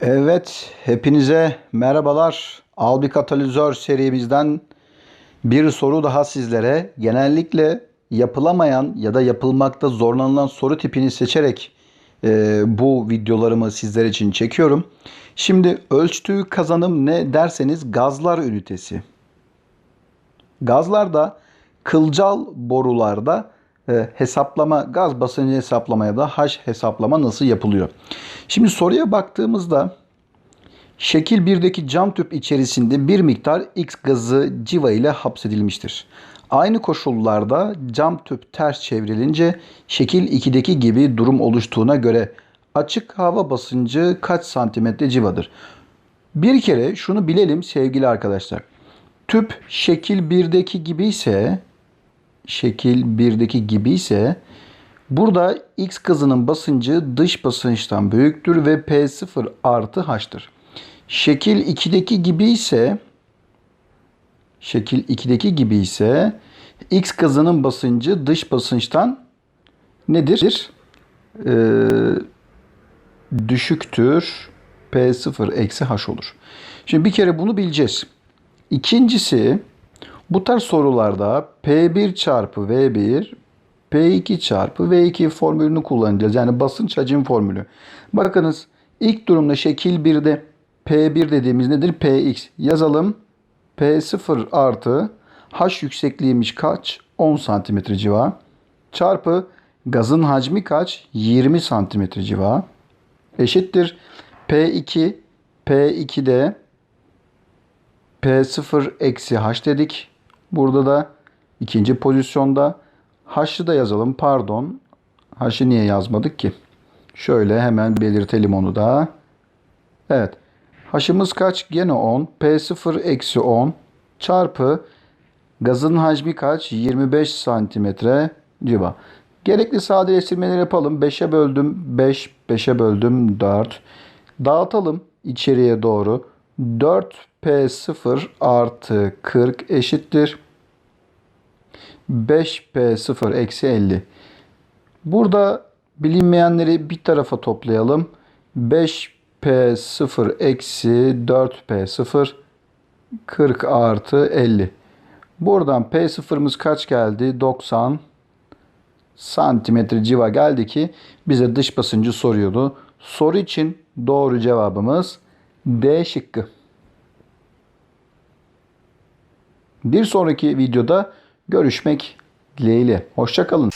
Evet, hepinize merhabalar. Albi Katalizör serimizden bir soru daha sizlere. Genellikle yapılamayan ya da yapılmakta zorlanılan soru tipini seçerek e, bu videolarımı sizler için çekiyorum. Şimdi ölçtüğü kazanım ne derseniz gazlar ünitesi. Gazlarda kılcal borularda hesaplama, gaz basıncı hesaplamaya da H hesaplama nasıl yapılıyor? Şimdi soruya baktığımızda şekil 1'deki cam tüp içerisinde bir miktar X gazı civa ile hapsedilmiştir. Aynı koşullarda cam tüp ters çevrilince şekil 2'deki gibi durum oluştuğuna göre açık hava basıncı kaç santimetre civadır? Bir kere şunu bilelim sevgili arkadaşlar. Tüp şekil 1'deki gibi ise şekil 1'deki gibi ise burada X gazının basıncı dış basınçtan büyüktür ve P0 artı H'tır. Şekil 2'deki gibi ise şekil 2'deki gibi ise X gazının basıncı dış basınçtan nedir? Ee, düşüktür. P0 eksi H olur. Şimdi bir kere bunu bileceğiz. İkincisi bu tarz sorularda P1 çarpı V1 P2 çarpı V2 formülünü kullanacağız. Yani basınç hacim formülü. Bakınız ilk durumda şekil 1'de P1 dediğimiz nedir? Px. Yazalım. P0 artı H yüksekliğiymiş kaç? 10 santimetre civa. Çarpı gazın hacmi kaç? 20 santimetre civa. Eşittir. P2 P2'de P0 eksi H dedik. Burada da ikinci pozisyonda H'ı da yazalım. Pardon. H'ı niye yazmadık ki? Şöyle hemen belirtelim onu da. Evet. H'ımız kaç? Gene 10. P0 eksi 10 çarpı gazın hacmi kaç? 25 santimetre civa. Gerekli sadeleştirmeleri yapalım. 5'e böldüm 5, 5'e böldüm 4. Dağıtalım içeriye doğru. 4P0 artı 40 eşittir. 5P0 eksi 50. Burada bilinmeyenleri bir tarafa toplayalım. 5P0 eksi 4P0 40 artı 50. Buradan P0'ımız kaç geldi? 90 santimetre civa geldi ki bize dış basıncı soruyordu. Soru için doğru cevabımız D şıkkı. Bir sonraki videoda görüşmek dileğiyle. Hoşçakalın.